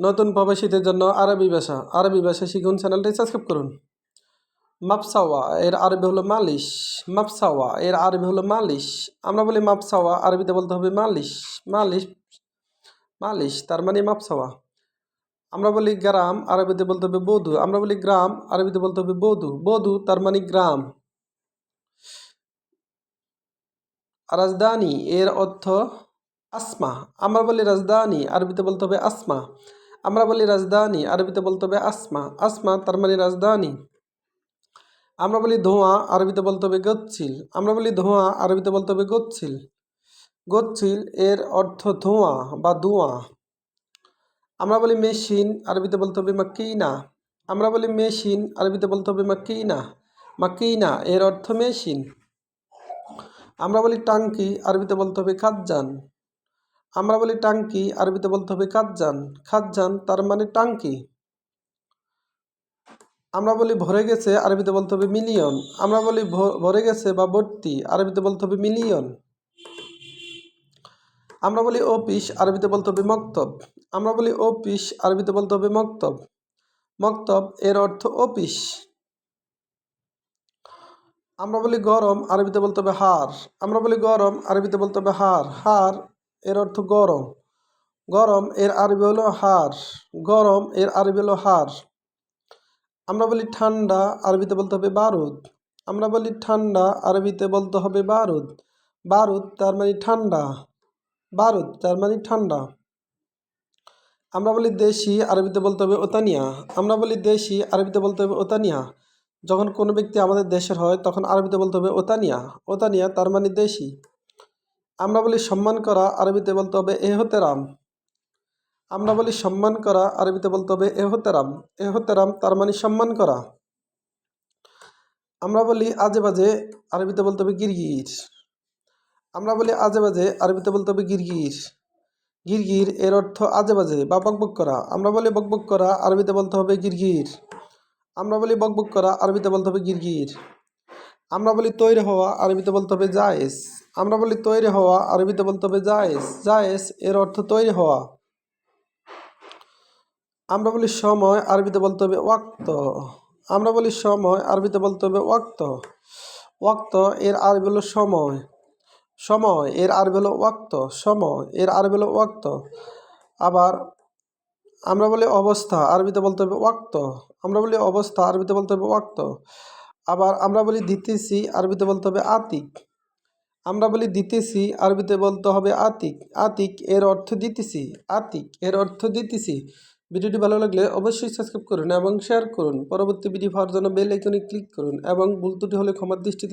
নতুন প্রবাসীদের জন্য আরবি ভাষা আরবি ভাষা শিখুন চ্যানেলটি সাবস্ক্রাইব করুন। মাপসাওয়া, এর আরবি হলো মালিশ। মাপসাওয়া, এর আরবি হলো মালিশ। আমরা বলি মাপসাওয়া, আরবিতে বলতে হবে মালিশ। মালিশ মালিশ, তার মানে মাপসাওয়া। আমরা বলি গ্রাম, আরবিতে বলতে হবে বধু। আমরা বলি গ্রাম, আরবিতে বলতে হবে বধু। বধু, তার মানে গ্রাম। রাজধানী, এর অর্থ আসমা। আমরা বলি রাজধানী, আরবিতে বলতে হবে আসমা। আমরা বলি রাজধানী, আরবিতে বলতে হবে আসমা। আসমা তার মানে রাজধানী। আমরা বলি ধোঁয়া, আরবিতে বলতে হবে গচ্ছিল। আমরা বলি ধোঁয়া, আরবিতে বলতে হবে গচ্ছিল। গচ্ছিল এর অর্থ ধোঁয়া বা ধোঁয়া আমরা বলি মেশিন, আরবিতে বলতে হবে মাকিনা। আমরা বলি মেশিন, আরবিতে বলতে হবে মাকিনা। মাকিনা এর অর্থ মেশিন। আমরা বলি টাঙ্কি, আরবিতে বলতে হবে খাজ্জান। আমরা বলি টাঙ্কি, আরবিতে বলতে হবে খাজ্জান। খাজ্জান তার মানে টাঙ্কি। আমরা বলি ভরে গেছে, আরবিতে বলতে হবে মিলিয়ন। আমরা বলি ভরে গেছে বা ভর্তি, আরবিতে বলতে হবে মিলিয়ন। আমরা বলি অফিস, আরবিতে বলতে হবে মক্তব। আমরা বলি অফিস, আরবিতে বলতে হবে মক্তব। মক্তব এর অর্থ অফিস। আমরা বলি গরম, আরবিতে বলতে হবে হার। আমরা বলি গরম, আরবিতে বলতে হবে হার। হার এর অর্থ গরম। গরম এর আরবি হলো হার। গরম এর আরবি হলো হার। আমরা বলি ঠান্ডা, আরবিতে বলতে হবে বারুদ। আমরা বলি ঠান্ডা, আরবিতে বলতে হবে বারুদ। বারুদ তার মানে ঠান্ডা। বারুদ তার মানে ঠান্ডা। আমরা বলি দেশি, আরবিতে বলতে হবে ওতানিয়া। আমরা বলি দেশি, আরবিতে বলতে হবে ওতানিয়া। যখন কোনো ব্যক্তি আমাদের দেশের হয়, তখন আরবিতে বলতে হবে ওতানিয়া। ওতানিয়া তার মানে দেশি। আমরা বলি সম্মান করা, আরবিতে বলতে হবে এহতেরাম আমরা বলি সম্মান করা, আরবিতে বলতে হবে এহতেরাম এহতেরাম তার মানে সম্মান করা। আমরা বলি আজে বাজে, আরবিতে বলতে হবে, গিরগির। আমরা বলি আজে বাজে, আরবিতে বলতে হবে, গিরগির। গিরগির এর অর্থ আজে বাজে, বা বকবক করা। আমরা বলি বকবক করা, আরবিতে বলতে হবে, গিরগির। আমরা বলি বকবক করা, আরবিতে বলতে হবে, গিরগির। আমরা বলি তৈরি হওয়া, আরবিতে বলতে হবে, জায়েজ। আমরা বলি তৈরি হওয়া, আরবিতে বলতে হবে জায়েজ। জায়েজ এর অর্থ তৈরি হওয়া। আমরা বলি সময়, আরবিতে বলতে হবে ওয়াক্ত। আমরা বলি সময়, আরবিতে বলতে হবে ওয়াক্ত। ওয়াক্ত এর আরবি হলো সময়। সময় এর আরবি হলো ওয়াক্ত। সময় এর আরবি হলো ওয়াক্ত। আবার আমরা বলি অবস্থা, আরবিতে বলতে হবে ওয়াক্ত। আমরা বলি অবস্থা, আরবিতে বলতে হবে ওয়াক্ত। আবার আমরা বলি দিতেছি, আরবিতে বলতে হবে আতিক। আমরা বলি দিতেছি, আরবিতে বলতে হবে আতিক। আতিক এর অর্থ দিতেছি, আতিক এর অর্থ দিতেছি। ভিডিওটি ভালো লাগলে অবশ্যই সাবস্ক্রাইব করুন এবং শেয়ার করুন। পরবর্তী ভিডিও পাওয়ার জন্য বেল আইকনে ক্লিক করুন এবং ভুল ত্রুটি হলে ক্ষমার দৃষ্টিতে